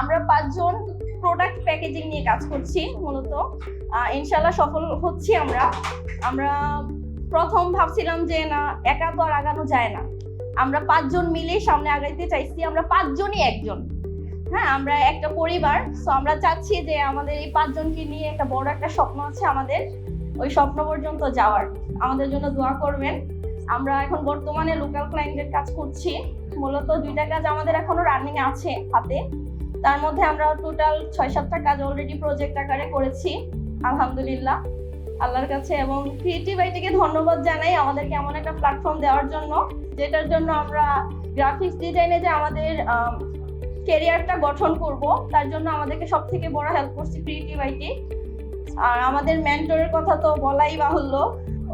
আমরা পাঁচজন product packaging নিয়ে কাজ করছি মূলত। ইনশাল্লাহ সফল হচ্ছি আমরা। আমরা প্রথম ভাবছিলাম যে না, একা তো আর আগানো যায় না। আমরা পাঁচজন মিলে সামনে আগাইতে চাইছি, আমরা পাঁচজনই একজন। হ্যাঁ আমরা একটা পরিবার। সো আমরা চাচ্ছি যে আমাদের এই পাঁচজনকে নিয়ে একটা বড় একটা স্বপ্ন আছে আমাদের। ওই স্বপ্ন পর্যন্ত যাওয়ার। আমাদের জন্য দোয়া করবেন। আমরা এখন বর্তমানে লোকাল ক্লায়েন্টের কাজ করছি। মূলত দুইটা কাজ আমাদের এখনও রানিং আছে হাতে। তার মধ্যে আমরা টোটাল ছয় সাতটা কাজ অলরেডি প্রজেক্ট আকারে করেছি, আলহামদুলিল্লাহ। আল্লাহর কাছে এবং ক্রিয়েটিভ আইটিকে ধন্যবাদ জানাই আমাদেরকে এমন একটা প্ল্যাটফর্ম দেওয়ার জন্য, যেটার জন্য আমরা গ্রাফিক্স ডিজাইনে যে আমাদের কেরিয়ারটা গঠন করব, তার জন্য আমাদেরকে সব থেকে বড় হেল্প করছে ক্রিয়েটিভ আইটি আর আমাদের মেন্টরের কথা তো বলাই বাহুল্য,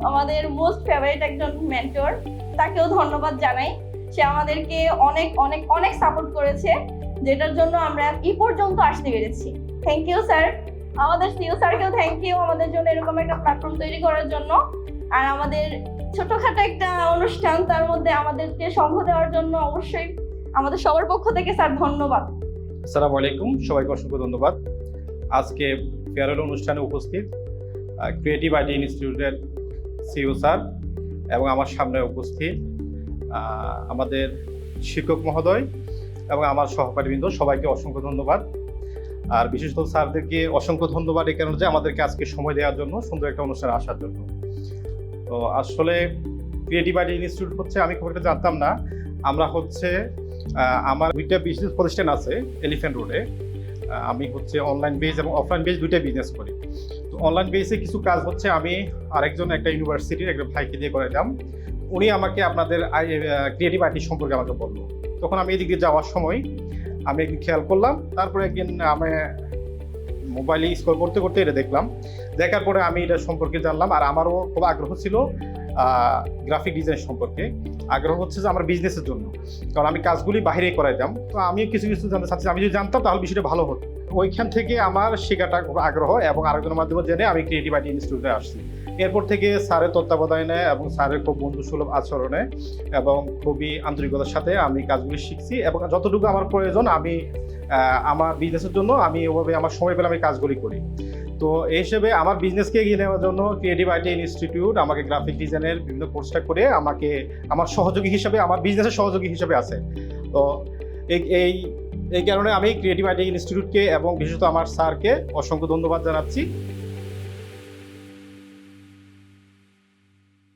আমাদের মোস্ট ফেভারিট একজন মেন্টর তাকেও ধন্যবাদ জানাই। সে আমাদেরকে অনেক অনেক অনেক সাপোর্ট করেছে। যেটার জন্য আমরা এই পর্যন্ত আসতে পেরেছি। থ্যাংক ইউ স্যার আমাদের সিও স্যারকেও থ্যাংক ইউ আমাদের জন্য এরকম একটা প্ল্যাটফর্ম তৈরি করার জন্য। আর আমাদের ছোটখাটো একটা অনুষ্ঠান, তার মধ্যে আমাদেরকে সঙ্গ দেওয়ার জন্য অবশ্যই আমাদের সবার পক্ষ থেকে স্যার ধন্যবাদ। আসসালামু আলাইকুম, সবাইকে অসংখ্য ধন্যবাদ। আজকে ফেয়ারওয়েল অনুষ্ঠানে উপস্থিত ক্রিয়েটিভ আইটি ইনস্টিটিউটের সিও স্যার এবং আমার সামনে উপস্থিত আমাদের শিক্ষক মহোদয় এবং আমার সহকারীবৃন্দ সবাইকে অসংখ্য ধন্যবাদ। আর বিশেষত স্যারদেরকে অসংখ্য ধন্যবাদ এই কারণে যে আমাদেরকে আজকে সময় দেওয়ার জন্য, সুন্দর একটা অনুষ্ঠানে আসার জন্য। তো আসলে ক্রিয়েটিভ আইটি ইনস্টিটিউট হচ্ছে, আমি খুব একটা জানতাম না। আমরা হচ্ছে আমার দুইটা বিজনেস প্রতিষ্ঠান আছে এলিফ্যান্ট রোডে আমি হচ্ছে অনলাইন বেজ এবং অফলাইন বেজ দুইটাই বিজনেস করি। তো অনলাইন বেসে কিছু কাজ হচ্ছে, আমি আরেকজন একটা ইউনিভার্সিটির একটা ভাইকে দিয়ে করাইলাম। উনি আমাকে আপনাদের ক্রিয়েটিভ আইটি সম্পর্কে আমাকে বলল। তখন আমি এদিকে যাওয়ার সময় আমি একদিন খেয়াল করলাম, তারপরে একদিন আমি মোবাইলে স্কোর করতে করতে এটা দেখলাম। দেখার পরে আমি এটা সম্পর্কে জানলাম আর আমারও খুব আগ্রহ ছিল গ্রাফিক ডিজাইন সম্পর্কে আগ্রহ হচ্ছে যে আমার বিজনেসের জন্য। কারণ আমি কাজগুলি বাইরে করাইতাম, তো আমিও কিছু কিছু জানতে চাচ্ছি, আমি যদি জানতাম তাহলে বিষয়টা ভালো হতো। ওইখান থেকে আমার শেখাটা খুব আগ্রহ এবং আরেকজনের মাধ্যমে জেনে আমি ক্রিয়েটিভ আইটি ইনস্টিটিউটে আসছি। এরপর থেকে স্যারের তত্ত্বাবধানে এবং স্যারের খুব বন্ধুসুলভ আচরণে এবং খুবই আন্তরিকতার সাথে আমি কাজগুলি শিখছি এবং যতটুকু আমার প্রয়োজন আমি আমার বিজনেসের জন্য আমি ওভাবে আমার সময় পেলে আমি কাজগুলি করি। তো এই হিসেবে আমার বিজনেসকে এগিয়ে নেওয়ার জন্য ক্রিয়েটিভ আইটি ইনস্টিটিউট আমাকে গ্রাফিক ডিজাইনের বিভিন্ন কোর্সটা করে আমাকে, আমার সহযোগী হিসেবে, আমার বিজনেসের সহযোগী হিসেবে আছে। তো এই এই কারণে আমি ক্রিয়েটিভ আইটি ইনস্টিটিউটকে এবং বিশেষত আমার স্যারকে অসংখ্য ধন্যবাদ জানাচ্ছি।